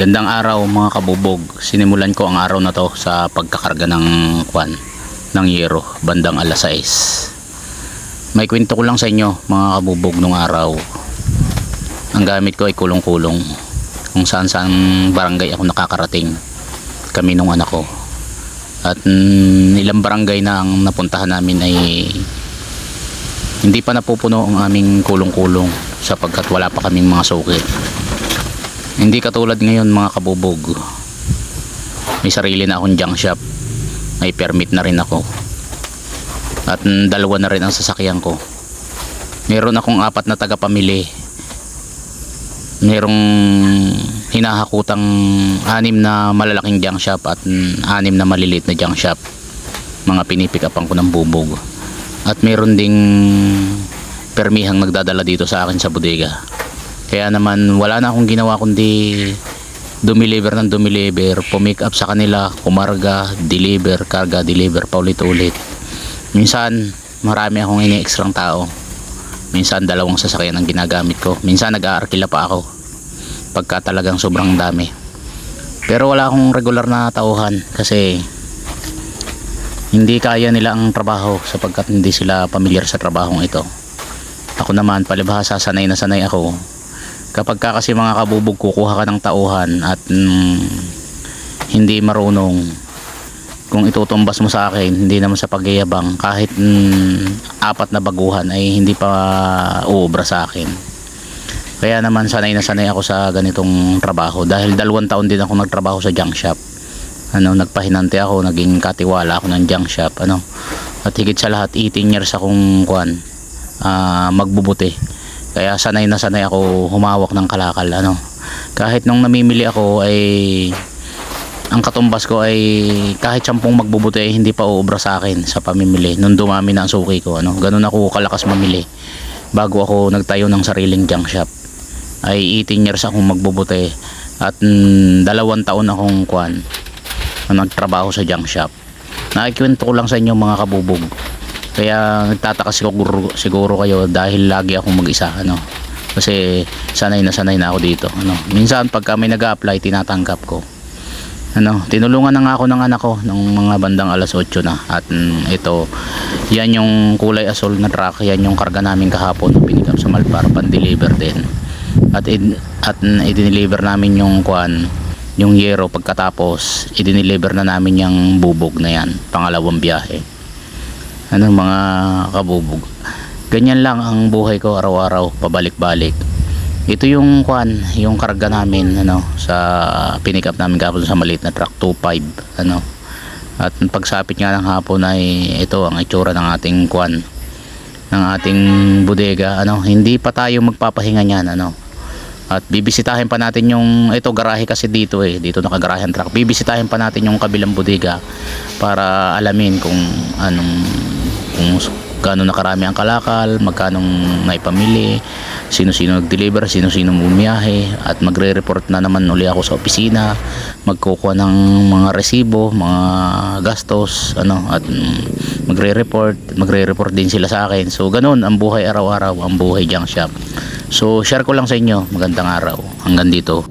Gandang araw mga kabubog. Sinimulan ko ang araw na to sa pagkakarga ng kwan ng yero bandang alas 6. May kwento ko lang sa inyo mga kabubog nung araw. Ang gamit ko ay kulong-kulong. Kung saan saan barangay ako nakakarating. Kami nung anak ko. At mm, ilang barangay na ang napuntahan namin ay hindi pa napupuno ang aming kulong-kulong sapagkat wala pa kaming mga sukit. Hindi katulad ngayon mga kabubog. May sarili na akong junk shop. May permit na rin ako. At dalawa na rin ang sasakyan ko. Meron akong apat na tagapamili. Merong hinahakutang anim na malalaking junk shop at anim na maliliit na junk shop. Mga pinipikapan ko ng bubog. At meron ding permihang nagdadala dito sa akin sa bodega. Kaya naman wala na akong ginawa kundi dumiliver ng dumiliver, pumick up sa kanila, kumarga, deliver, karga, deliver, paulit-ulit. Minsan marami akong ini-extrang tao. Minsan dalawang sasakyan ang ginagamit ko. Minsan nag-aarkila pa ako. Pagka talagang sobrang dami. Pero wala akong regular na tauhan kasi hindi kaya nila ang trabaho sapagkat hindi sila pamilyar sa trabahong ito. Ako naman palibhasa sanay na sanay ako. Kapag ka kasi mga kabubog kukuha ka ng tauhan at mm, hindi marunong kung itutumbas mo sa akin hindi naman sa pagyayabang kahit mm, apat na baguhan ay hindi pa uubra sa akin. Kaya naman sanay na sanay ako sa ganitong trabaho. Dahil dalawang taon din ako nagtrabaho sa junk shop. Ano nagpahinante ako naging katiwala ako ng junk shop ano. At higit sa lahat 18 years akong kuan ah, magbubuti kaya sanay na sanay ako humawak ng kalakal ano kahit nung namimili ako ay ang katumbas ko ay kahit sampung magbubuti ay hindi pa uubra sa akin sa pamimili nung dumami na ang suki ko ano ganun ako kalakas mamili bago ako nagtayo ng sariling junk shop ay 18 years akong magbubuti at mm, dalawang taon akong kuan na nagtrabaho sa junk shop. Nakikwento ko lang sa inyo mga kabubog. Kaya nagtataka siguro, siguro kayo dahil lagi akong mag-isa. Ano? Kasi sanay na sanay na ako dito. Ano? Minsan pagka may nag apply tinatanggap ko. Ano, tinulungan na nga ako ng anak ko nung mga bandang alas 8 na at mm, ito yan yung kulay asol na truck yan yung karga namin kahapon pinikap sa Malpar pan-deliver din at in, at mm, i-deliver namin yung kuan yung yero pagkatapos i-deliver na namin yung bubog na yan pangalawang biyahe ano mga kabubog. Ganyan lang ang buhay ko araw-araw pabalik-balik. Ito yung kuan yung karga namin ano sa pinikap namin kahapon sa maliit na truck 25 ano. At pagsapit nga ng hapon ay ito ang itsura ng ating kuan ng ating bodega ano. Hindi pa tayo magpapahinga niyan ano at bibisitahin pa natin yung ito garahe kasi dito eh. Dito nakagarahe ang truck. Bibisitahin pa natin yung kabilang bodega para alamin kung anong kung gaano nakarami ang kalakal magkano naipamili sino-sino nag-deliver sino-sino bumiyahe at magre-report na naman uli ako sa opisina magkukuha ng mga resibo mga gastos ano at mm, magre-report magre-report din sila sa akin. So ganun ang buhay araw-araw ang buhay junk shop. So share ko lang sa inyo. Magandang araw. Hanggang dito